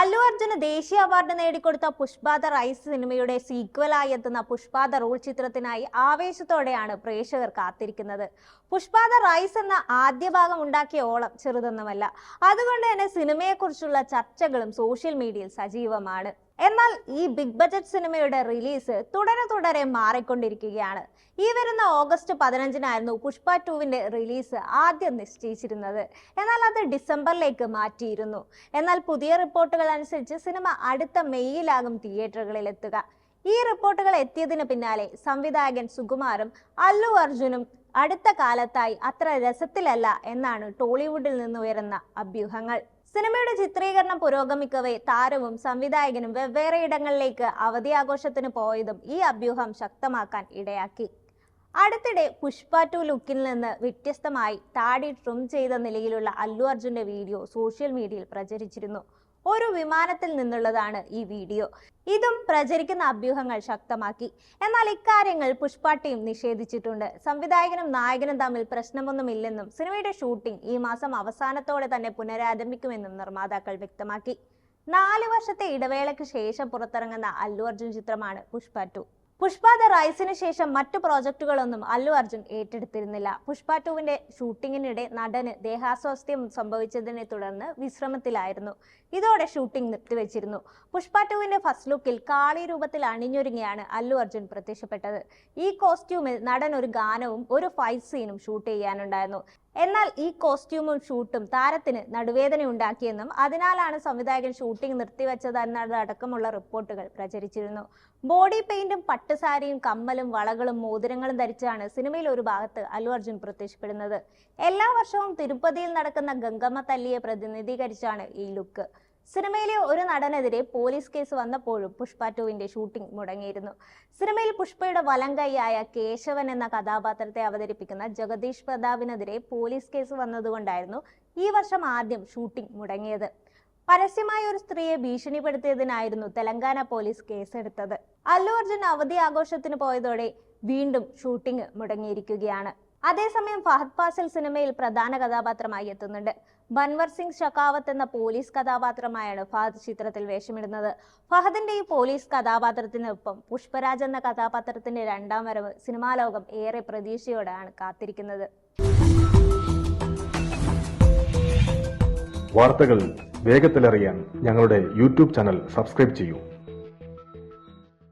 അല്ലു അർജുന് ദേശീയ award നേടിക്കൊടുത്ത Pushpa rice സിനിമയുടെ സീക്വലായി എത്തുന്ന പുഷ്പ റോൾ ചിത്രത്തിനായി ആവേശത്തോടെയാണ് പ്രേക്ഷകർ കാത്തിരിക്കുന്നത്. പുഷ്പ റൈസ് എന്ന ആദ്യ ഭാഗം ഉണ്ടാക്കിയ ഓളം ചെറുതൊന്നുമല്ല. അതുകൊണ്ട് തന്നെ സിനിമയെക്കുറിച്ചുള്ള ചർച്ചകളും സോഷ്യൽ മീഡിയയിൽ സജീവമാണ്. എന്നാൽ ഈ ബിഗ് ബജറ്റ് സിനിമയുടെ റിലീസ് തുടരെ തുടരെ മാറിക്കൊണ്ടിരിക്കുകയാണ്. ഈ വരുന്ന ഓഗസ്റ്റ് പതിനഞ്ചിനായിരുന്നു പുഷ്പ ടുവിന്റെ റിലീസ് ആദ്യം നിശ്ചയിച്ചിരുന്നത്. എന്നാൽ അത് ഡിസംബറിലേക്ക് മാറ്റിയിരുന്നു. എന്നാൽ പുതിയ റിപ്പോർട്ടുകൾ അനുസരിച്ച് സിനിമ അടുത്ത മെയ്യിലാകും തിയേറ്ററുകളിൽ എത്തുക. ഈ റിപ്പോർട്ടുകൾ എത്തിയതിന് പിന്നാലെ സംവിധായകൻ സുകുമാരും അല്ലു അർജുനും അടുത്ത കാലത്തായി അത്ര രസത്തിലല്ല എന്നാണ് ടോളിവുഡിൽ നിന്ന് ഉയരുന്ന അഭ്യൂഹങ്ങൾ. സിനിമയുടെ ചിത്രീകരണം പുരോഗമിക്കവേ താരവും സംവിധായകനും വെവ്വേറെ ഇടങ്ങളിലേക്ക് അവധി ആഘോഷത്തിന് പോയതും ഈ അഭ്യൂഹം ശക്തമാക്കാൻ ഇടയാക്കി. അടുത്തിടെ പുഷ്പ ടു ലുക്കിൽ നിന്ന് വ്യത്യസ്തമായി താടി ട്രിം ചെയ്ത നിലയിലുള്ള അല്ലു അർജുന്റെ വീഡിയോ സോഷ്യൽ മീഡിയയിൽ പ്രചരിച്ചിരുന്നു. ഒരു വിമാനത്തിൽ നിന്നുള്ളതാണ് ഈ വീഡിയോ. ഇതും പ്രചരിക്കുന്ന അഭ്യൂഹങ്ങൾ ശക്തമാക്കി. എന്നാൽ ഇക്കാര്യങ്ങൾ പുഷ്പ ടീം നിഷേധിച്ചിട്ടുണ്ട്. സംവിധായകനും നായകനും തമ്മിൽ പ്രശ്നമൊന്നുമില്ലെന്നും സിനിമയുടെ ഷൂട്ടിംഗ് ഈ മാസം അവസാനത്തോടെ തന്നെ പുനരാരംഭിക്കുമെന്നും നിർമ്മാതാക്കൾ വ്യക്തമാക്കി. നാല് വർഷത്തെ ഇടവേളയ്ക്ക് ശേഷം പുറത്തിറങ്ങുന്ന അല്ലു അർജുൻ ചിത്രമാണ് പുഷ്പ ടു. പുഷ്പ ദ റൈസിന് ശേഷം മറ്റു പ്രോജക്റ്റുകളൊന്നും അല്ലു അർജുൻ ഏറ്റെടുത്തിരുന്നില്ല. പുഷ്പ ടുവിന്റെ ഷൂട്ടിങ്ങിനിടെ നടന് ദേഹാസ്വാസ്ഥ്യം സംഭവിച്ചതിനെ തുടർന്ന് വിശ്രമത്തിലായിരുന്നു. ഇതോടെ ഷൂട്ടിംഗ് നിർത്തിവെച്ചിരുന്നു. പുഷ്പ ടുവിന്റെ ഫസ്റ്റ് ലുക്കിൽ കാളി രൂപത്തിൽ അണിഞ്ഞൊരുങ്ങിയാണ് അല്ലു അർജുൻ പ്രത്യക്ഷപ്പെട്ടത്. ഈ കോസ്റ്റ്യൂമിൽ നടൻ ഒരു ഗാനവും ഒരു ഫൈറ്റ് സീനും ഷൂട്ട് ചെയ്യാനുണ്ടായിരുന്നു. എന്നാൽ ഈ കോസ്റ്റ്യൂമും ഷൂട്ടും താരത്തിന് നടുവേദന ഉണ്ടാക്കിയെന്നും അതിനാലാണ് സംവിധായകൻ ഷൂട്ടിംഗ് നിർത്തിവെച്ചതെന്നതടക്കമുള്ള റിപ്പോർട്ടുകൾ പ്രചരിച്ചിരുന്നു. ബോഡി പെയിന്റും പട്ടുസാരിയും കമ്മലും വളകളും മോതിരങ്ങളും ധരിച്ചാണ് സിനിമയിൽ ഒരു ഭാഗത്ത് അല്ലു അർജുൻ പ്രത്യക്ഷപ്പെടുന്നത്. എല്ലാ വർഷവും തിരുപ്പതിയിൽ നടക്കുന്ന ഗംഗമ്മ തല്ലിയെ പ്രതിനിധീകരിച്ചാണ് ഈ ലുക്ക്. സിനിമയിലെ ഒരു നടനെതിരെ പോലീസ് കേസ് വന്നപ്പോഴും പുഷ്പ ടുവിന്റെ ഷൂട്ടിംഗ് മുടങ്ങിയിരുന്നു. സിനിമയിൽ പുഷ്പയുടെ വലം കൈയായ കേശവൻ എന്ന കഥാപാത്രത്തെ അവതരിപ്പിക്കുന്ന ജഗദീഷ് പ്രതാപിനെതിരെ പോലീസ് കേസ് വന്നതുകൊണ്ടായിരുന്നു ഈ വർഷം ആദ്യം ഷൂട്ടിംഗ് മുടങ്ങിയത്. പരസ്യമായ ഒരു സ്ത്രീയെ ഭീഷണിപ്പെടുത്തിയതിനായിരുന്നു തെലങ്കാന പോലീസ് കേസെടുത്തത്. അല്ലു അർജുൻ അവധി ആഘോഷത്തിന് പോയതോടെ വീണ്ടും ഷൂട്ടിംഗ് മുടങ്ങിയിരിക്കുകയാണ്. അതേസമയം ഫഹദ് ഫാസിൽ സിനിമയിൽ പ്രധാന കഥാപാത്രമായി എത്തുന്നുണ്ട്. ബൻവർ സിംഗ് ഷക്കാവത്ത് എന്ന പോലീസ് കഥാപാത്രമായാണ് ഫഹദ് ചിത്രത്തിൽ വേഷമിടുന്നത്. ഫഹദിന്റെ ഈ പോലീസ് കഥാപാത്രത്തിനൊപ്പം പുഷ്പരാജ് എന്ന കഥാപാത്രത്തിന്റെ രണ്ടാം വരവ് സിനിമാ ലോകം ഏറെ പ്രതീക്ഷയോടെയാണ് കാത്തിരിക്കുന്നത്. വാർത്തകൾ വേഗത്തിലറിയാൻ ഞങ്ങളുടെ യൂട്യൂബ് ചാനൽ സബ്സ്ക്രൈബ് ചെയ്യൂ.